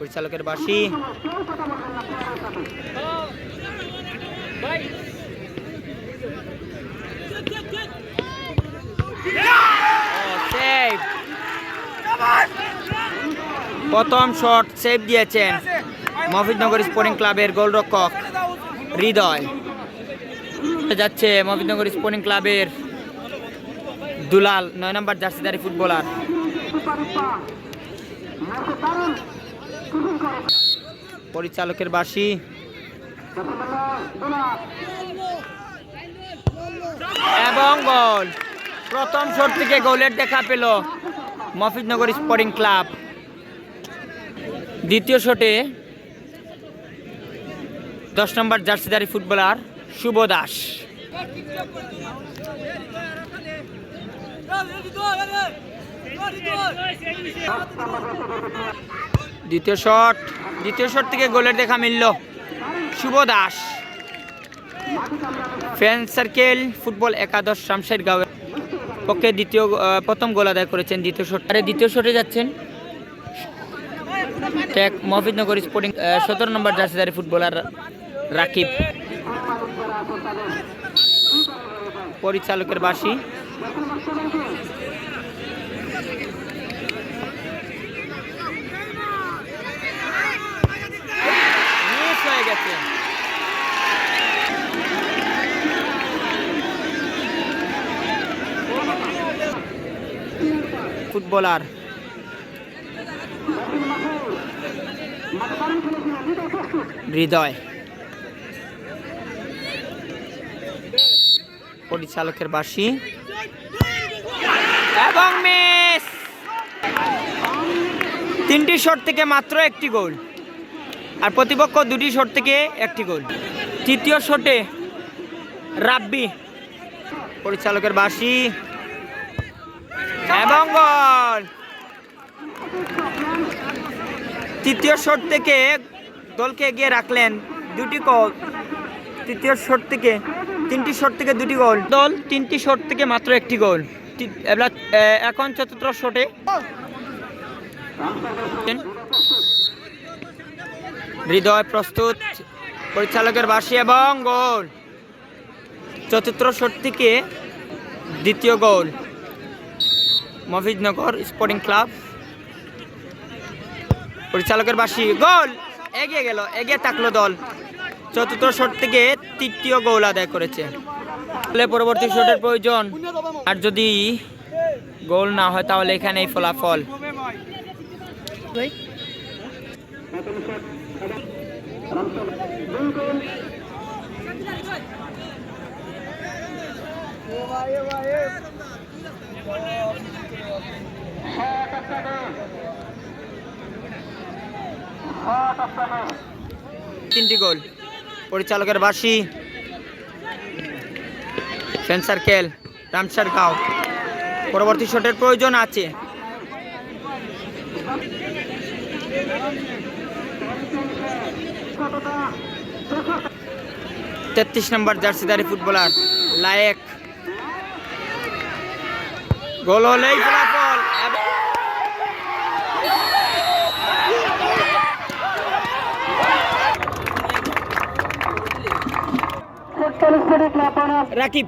পরিচালকের বাসি। প্রথম শট সেভ দিয়েছেন মফিদনগর স্পোর্টিং ক্লাবের গোলরক্ষক হৃদয়। যাচ্ছে মফিদনগর স্পোর্টিং ক্লাবের দুলাল, নয় নম্বর জার্সিদারি ফুটবলার। পরিচালকের বাসি। এবং গোল প্রথম শট থেকে গোলের দেখা পেল মফিজনগর স্পোর্টিং ক্লাব। দ্বিতীয় শটে দশ নম্বর জার্সিদারি ফুটবলার শুভ দাস। দ্বিতীয় শট। দ্বিতীয় শট থেকে গোলের দেখা মিলল। Subha Das. Fan circle, football একাদশ শামশের গাঁওয়ের পক্ষে দ্বিতীয় প্রথম গোল আদায় করেছেন দ্বিতীয় শট। আরে দ্বিতীয় শটে যাচ্ছেন। টেক মহফিদনগর স্পোর্টিং সতেরো নম্বর জার্সিদারি ফুটবলার রাকিব। পরিচালকের বাসি মিস হয়ে গেছে ফুটবলার। হৃদয়। পরিচালকের বাসি এবং মিস। তিনটি শট থেকে মাত্র একটি গোল। আর প্রতিপক্ষ দুটি শট থেকে একটি গোল। তৃতীয় শটে রাব্বি। পরিচালকের বাসি এবং গোল তৃতীয় শট থেকে দলকে এগিয়ে রাখলেন দুটি গোল তৃতীয় শট থেকে, তিনটি শট থেকে দুটি গোল দল তিনটি শট থেকে মাত্র একটি গোল এখন চতুর্থ শটে। হৃদয় প্রস্তুত পরিচালকের বাসি এবং গোল চতুর্থ শট থেকে দ্বিতীয় গোল মফিজনগর স্পোর্টিং ক্লাব পরিচালকের বাসি গোল! এগিয়ে গেল, এগিয়ে থাকল দল। চতুর্থ শট থেকে তৃতীয় গোল আদায় করেছে। পরবর্তী শটের প্রয়োজন। আর যদি গোল না হয়, তাহলে এখানে এই ফলাফল তিনটি গোল। পরিচালকের বাসি ফ্রেন্ড সার্কেল, রামসার গাঁও। পরবর্তী শটের প্রয়োজন আছে। তেত্রিশ নম্বর জার্সিদারি ফুটবলার লায়েক। গোল হলেই ফলাফল এবং- একচল্লিশ মিনিট না পারা রাকিব।